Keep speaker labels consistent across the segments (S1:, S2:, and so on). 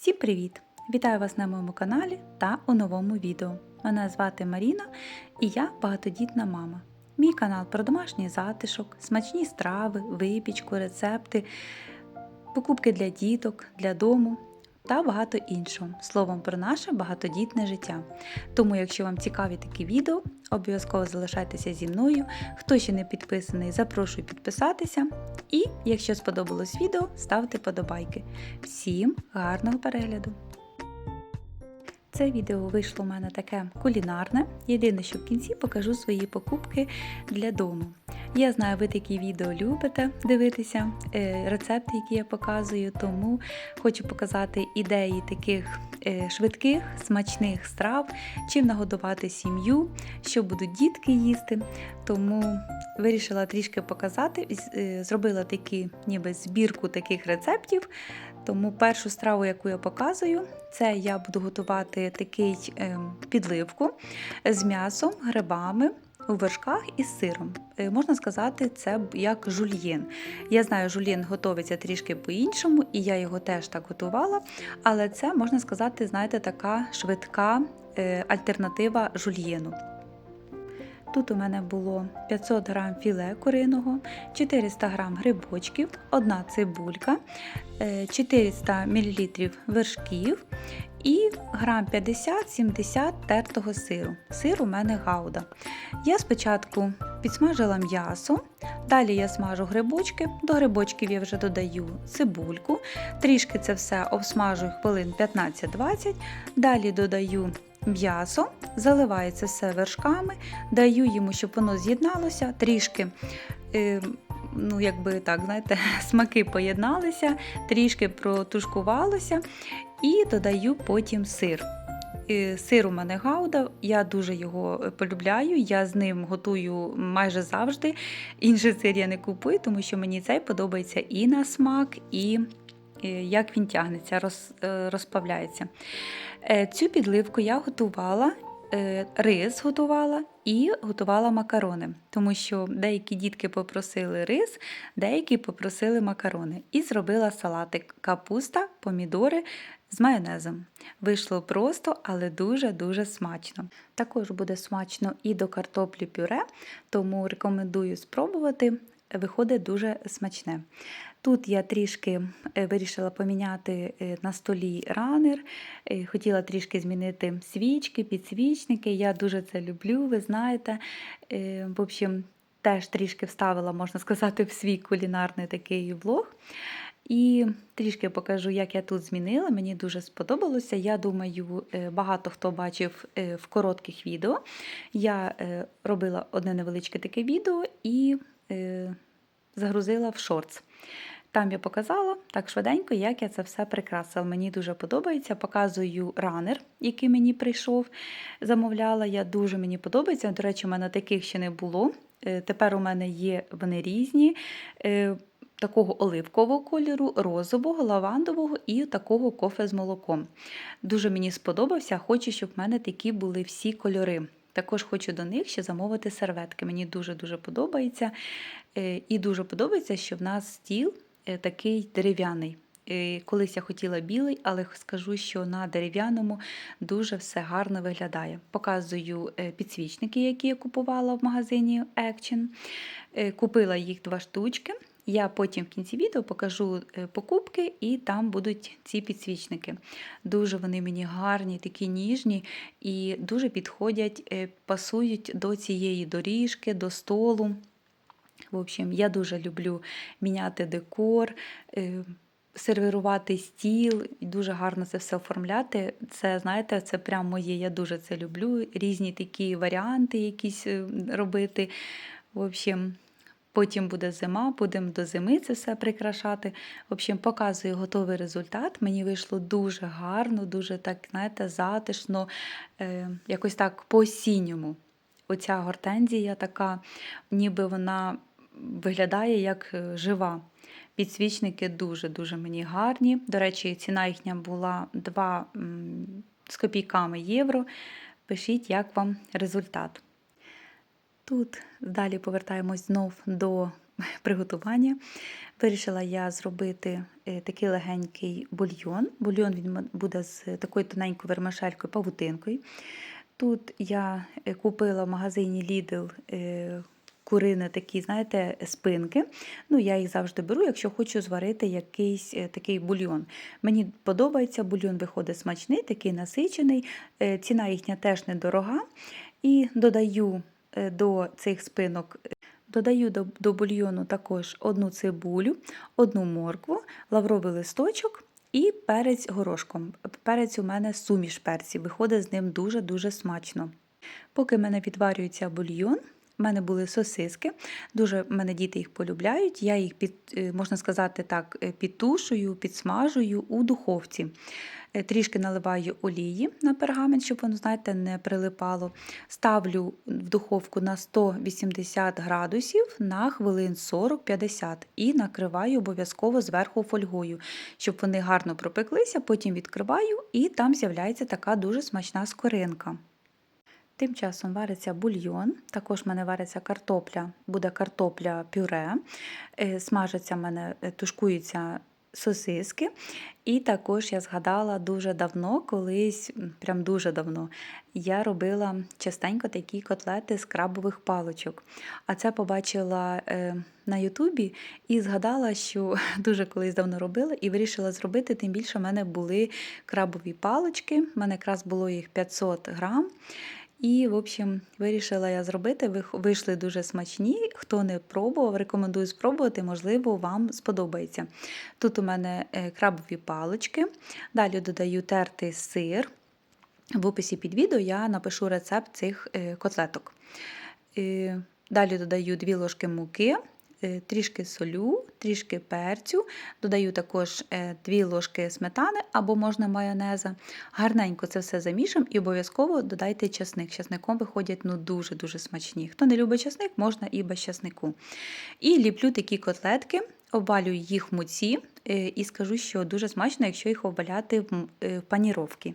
S1: Всім привіт! Вітаю вас на моєму каналі та у новому відео. Мене звати Маріна і я багатодітна мама. Мій канал про домашній затишок, смачні страви, випічку, рецепти, покупки для діток, для дому та багато іншого. Словом про наше багатодітне життя. Тому, якщо вам цікаві такі відео, обов'язково залишайтеся зі мною. Хто ще не підписаний, запрошую підписатися. І якщо сподобалось відео, ставте подобайки. Всім гарного перегляду! Це відео вийшло у мене таке кулінарне. Єдине, що в кінці покажу свої покупки для дому. Я знаю, ви такі відео любите дивитися, е, рецепти, які я показую, тому хочу показати ідеї таких е, швидких, смачних страв, чим нагодувати сім'ю, що будуть дітки їсти. Тому вирішила трішки показати, е, зробила такі, ніби збірку таких рецептів. Тому першу страву, яку я показую, це я буду готувати такий ем, підливку з м'ясом, грибами. У вершках із сиром. Е, Можна сказати, це як жульєн. Я знаю, жульєн готується трішки по-іншому, і я його теж так готувала. Але це можна сказати, знаєте, така швидка е, альтернатива жульєну. Тут у мене було 500 г філе куриного, 400 г грибочків, одна цибулька, е, 400 мл вершків і грам 50-70 тертого сиру. Сир у мене гауда. Я спочатку підсмажила м'ясо, далі я смажу грибочки, до грибочків я вже додаю цибульку, трішки це все обсмажую хвилин 15-20, далі додаю м'ясо, заливаю це все вершками, даю йому, щоб воно з'єдналося, трішки. Ну, якби так, знаєте, смаки поєдналися, трішки протушкувалося і додаю потім сир. Сир у мене гауда, я дуже його е, полюбляю. Я з ним готую майже завжди. Інший сир я не купую, тому що мені цей подобається і на смак, і е, як він тягнеться, е, розплавляється. Цю підливку я готувала, рис готувала і готувала макарони, тому що деякі дітки попросили рис, деякі попросили макарони. І зробила салатик капуста, помідори з майонезом. Вийшло просто, але дуже-дуже смачно. Також буде смачно і до картоплі пюре, тому рекомендую спробувати. Виходить дуже смачне. Тут я трішки е, вирішила поміняти е, на столі ранер, е, хотіла трішки змінити свічки, підсвічники. Я дуже це люблю, ви знаєте. В общем, теж трішки вставила, можна сказати, в свій кулінарний такий влог. І трішки покажу, як я тут змінила. Мені дуже сподобалося. Я думаю, багато хто бачив в коротких відео. Я робила одне невеличке таке відео і загрузила в шортс. Там я показала так швиденько, як я це все прикрасила. Мені дуже подобається. Показую ранер, який мені прийшов, замовляла. Я дуже мені подобається. До речі, у мене таких ще не було. Е, Тепер у мене є вони різні. е, Такого оливкового кольору, розового, лавандового і такого кофе з молоком. Дуже мені сподобався, хочу, щоб в мене такі були всі кольори. Також хочу до них ще замовити серветки. Мені дуже-дуже подобається. Е, І дуже подобається, що в нас стіл е, такий дерев'яний. Е, Колись я хотіла білий, але скажу, що на дерев'яному дуже все гарно виглядає. Показую підсвічники, які я купувала в магазині Action. Купила їх два штучки. Я потім в кінці відео покажу е, покупки, і там будуть ці підсвічники. Дуже вони мені гарні, такі ніжні і дуже підходять, е, пасують до цієї доріжки, до столу. В общем, я дуже люблю міняти декор, е, сервірувати стіл і дуже гарно це все оформляти. Це, знаєте, це прям моє. Я дуже це люблю. Різні такі варіанти якісь робити. В общем, Потім буде зима, будемо до зими це все прикрашати. В общем, показую готовий результат. Мені вийшло дуже гарно, дуже так, знаєте, затишно, е, якось так по-осінньому. Оця гортензія така, ніби вона виглядає як е, жива. Підсвічники дуже-дуже мені гарні. До речі, ціна їхня була 2 з копійками євро. Пишіть, як вам результат. Тут далі повертаємось знов до приготування. Вирішила я зробити е, такий легенький бульйон. Бульйон він буде з такою тоненькою вермишелькою павутинкою. Тут я е, купила в магазині Lidl е, курине такі, знаєте, спинки. Ну, я їх завжди беру, якщо хочу зварити якийсь такий бульйон. Мені подобається, бульйон виходить смачний, такий насичений. Ціна їхня теж недорога. І додаю до цих спинок. е, Додаю до, до бульйону також одну цибулю, одну моркву, лавровий листочок і перець горошком. Перець у мене суміш перців, виходить з ним дуже-дуже смачно. Поки в мене відварюється бульйон, в мене були сосиски. Дуже в мене діти їх полюбляють. Я їх під, е, можна сказати так, е, підтушую, підсмажую у духовці. Е, Трішки наливаю олії на пергамент, щоб воно, знаєте, не прилипало. Ставлю в духовку на 180 градусів на хвилин 40-50 і накриваю обов'язково зверху фольгою, щоб вони гарно пропеклися, потім відкриваю і там з'являється така дуже смачна скоринка. Тим часом вариться бульйон, також в мене вариться картопля, буде картопля пюре, е, смажаться в мене, е, тушкуються сосиски. І також я згадала дуже давно, колись, прям дуже давно, я робила частенько такі котлети з крабових паличок. А це побачила е, на Ютубі і згадала, що дуже колись давно робила, і вирішила зробити. Тим більше в мене були крабові палички, в мене якраз було їх 500 грам. І, в общем, вирішила я зробити. Вийшли дуже смачні. Хто не пробував, рекомендую спробувати, можливо, вам сподобається. Тут у мене е, крабові палички. Далі додаю тертий сир. В описі під відео я напишу рецепт цих е, котлеток. Е, Далі додаю 2 ложки муки, трішки солю, трішки перцю, додаю також 2 ложки сметани або можна майонеза. Гарненько це все замішам і обов'язково додайте часник. Часником виходять ну, дуже-дуже смачні. Хто не любить часник, можна і без часнику. І ліплю такі котлетки, обвалюю їх в муці е, і скажу, що дуже смачно, якщо їх обваляти е, в паніровки.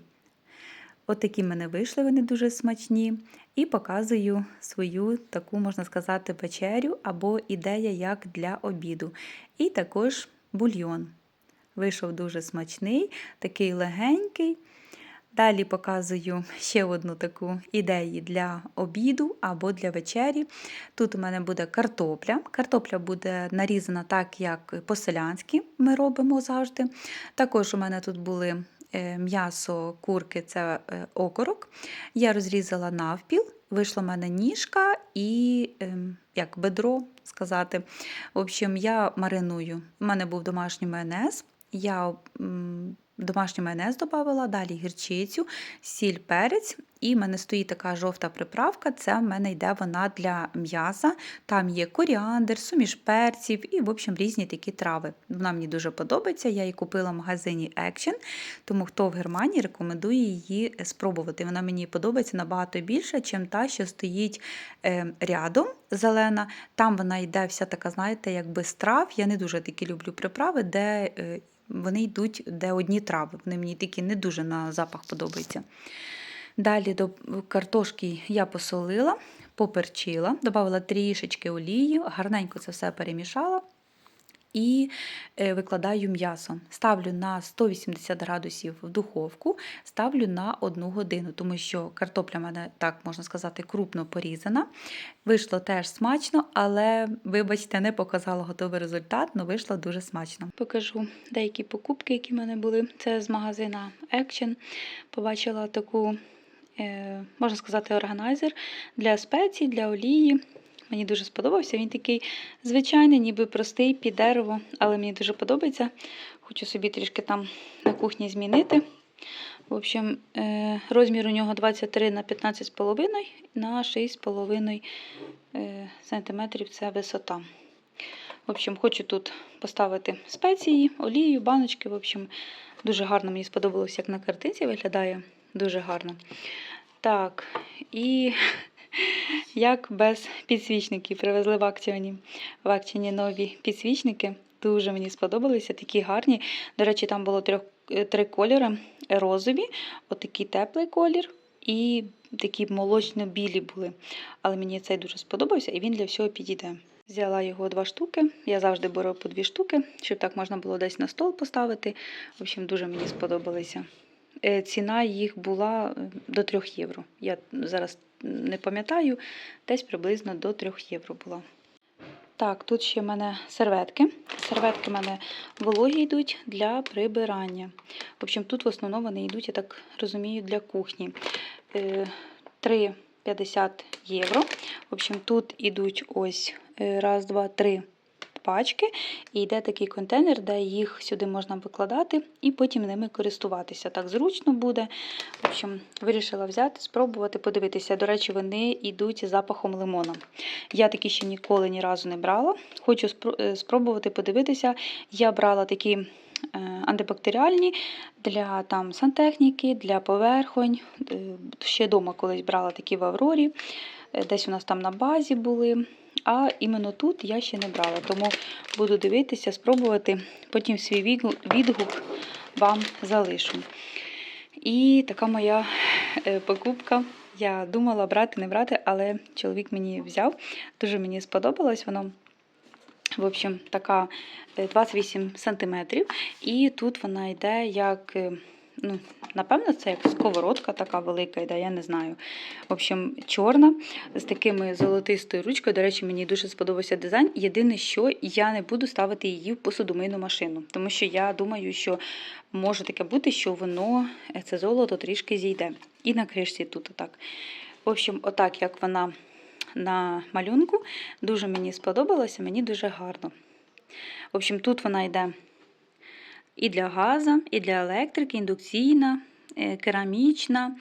S1: От в мене вийшли, вони дуже смачні. І показую свою таку, можна сказати, вечерю або ідея як для обіду. І також бульйон. Вийшов дуже смачний, такий легенький. Далі показую ще одну таку ідею для обіду або для вечері. Тут у мене буде картопля. Картопля буде нарізана так, як по-селянськи ми робимо завжди. Також у мене тут були м'ясо курки, це е, окорок. Я розрізала навпіл, вийшла в мене ніжка і ем, як бедро сказати. В общем, я мариную. У мене був домашній майонез. Я домашній майонез додавала, далі гірчицю, сіль, перець. І в мене стоїть така жовта приправка. Це в мене йде вона для м'яса. Там є коріандр, суміш перців і, в общем, різні такі трави. Вона мені дуже подобається. Я її купила в магазині Action, тому хто в Германії рекомендує її спробувати. Вона мені подобається набагато більше, ніж та, що стоїть е, рядом зелена. Там вона йде вся така, знаєте, якби з трав. Я не дуже такі люблю приправи, де е, вони йдуть, де одні трави. Вони мені тільки не дуже на запах подобаються. Далі до картошки я посолила, поперчила, додала трішечки олії, гарненько це все перемішала і е, викладаю м'ясо. Ставлю на 180 градусів в духовку, ставлю на 1 годину, тому що картопля в мене, так можна сказати, крупно порізана. Вийшло теж смачно, але, вибачте, не показала готовий результат, але вийшло дуже смачно. Покажу деякі покупки, які в мене були. Це з магазина Action. Побачила таку, е, можна сказати, органайзер для спецій, для олії. Мені дуже сподобався. Він такий звичайний, ніби простий під дерево, але мені дуже подобається. Хочу собі трішки там на кухні змінити. В общем, е, розмір у нього 23 на 15,5 на 6,5 е, сантиметрів це висота. В общем, хочу тут поставити спеції, олію, баночки. В общем, дуже гарно мені сподобалось, як на картинці виглядає. Дуже гарно. Так, і як без підсвічників. Привезли в акціоні, в акціоні нові підсвічники. Дуже мені сподобалися, такі гарні. До речі, там було трьох, е, три кольори: розові, отакий теплий колір і такі молочно-білі були. Але мені цей дуже сподобався і він для всього підійде. Взяла його два штуки. Я завжди беру по дві штуки, щоб так можна було десь на стол поставити. В общем, дуже мені сподобалися. Е, Ціна їх була е, до 3 євро. Я зараз не пам'ятаю, десь приблизно до 3 євро була. Так, тут ще в мене серветки. Серветки в мене вологі йдуть для прибирання. В общем, тут в основному вони йдуть, я так розумію, для кухні. Е, 3,50 євро. В общем, тут ідуть ось е, раз, два, три пачки, і йде такий контейнер, де їх сюди можна викладати і потім ними користуватися. Так зручно буде. В общем, вирішила взяти, спробувати, подивитися. До речі, вони йдуть запахом лимона. Я такі ще ніколи ні разу не брала. Хочу е, спробувати подивитися. Я брала такі е, антибактеріальні для там сантехніки, для поверхонь. Е, Ще вдома колись брала такі в Аврорі. Десь у нас там на базі були. А іменно тут я ще не брала, тому буду дивитися, спробувати. Потім свій відгук вам залишу. І така моя е, покупка. Я думала брати, не брати, але чоловік мені взяв. Дуже мені сподобалось воно. В общем, така е, 28 сантиметрів. І тут вона йде як, е, ну, напевно, це як сковородка така велика йде, я не знаю. В общем, чорна з такими золотистою ручкою. До речі, мені дуже сподобався дизайн. Єдине, що я не буду ставити її в посудомийну машину, тому що я думаю, що може таке бути, що воно, е, це золото трішки зійде. І на кришці тут отак. В общем, отак, як вона на малюнку, дуже мені сподобалося, мені дуже гарно. В общем, тут вона йде і для газу, і для електрики, індукційна, е, керамічна,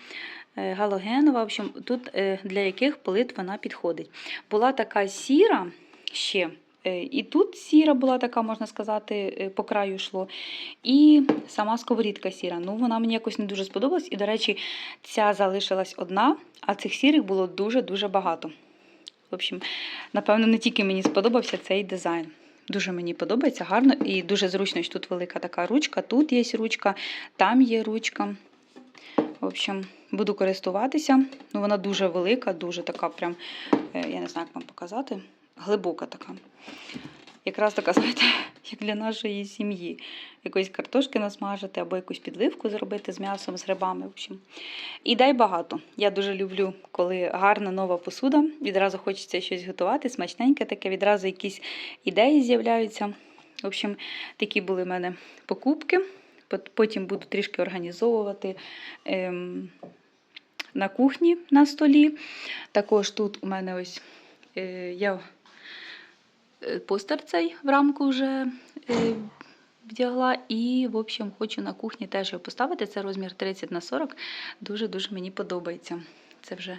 S1: е, галогенова. В общем, тут е, для яких плит вона підходить. Була така сіра ще. І тут сіра була така, можна сказати, по краю йшло. І сама сковорідка сіра. Ну, вона мені якось не дуже сподобалась. І, до речі, ця залишилась одна, а цих сірих було дуже-дуже багато. В общем, напевно, не тільки мені сподобався цей дизайн. Дуже мені подобається, гарно і дуже зручно, що тут велика така ручка, тут є ручка, там є ручка. В общем, буду користуватися. Ну, вона дуже велика, дуже така, прям, е, я не знаю, як вам показати, глибока така. Якраз така, знаєте, як для нашої сім'ї. Якоїсь картошки насмажити або якусь підливку зробити з м'ясом, з грибами. В общем. Ідей багато. Я дуже люблю, коли гарна нова посуда. Відразу хочеться щось готувати, смачненьке таке, відразу якісь ідеї з'являються. В общем, такі були в мене покупки. Потім буду трішки організовувати ем, на кухні на столі. Також тут у мене ось е, я постер цей в рамку вже е, вдягла. І, в общем, хочу на кухні теж його поставити. Це розмір 30 на 40. Дуже-дуже мені подобається. Це вже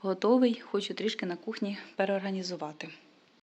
S1: готовий. Хочу трішки на кухні переорганізувати.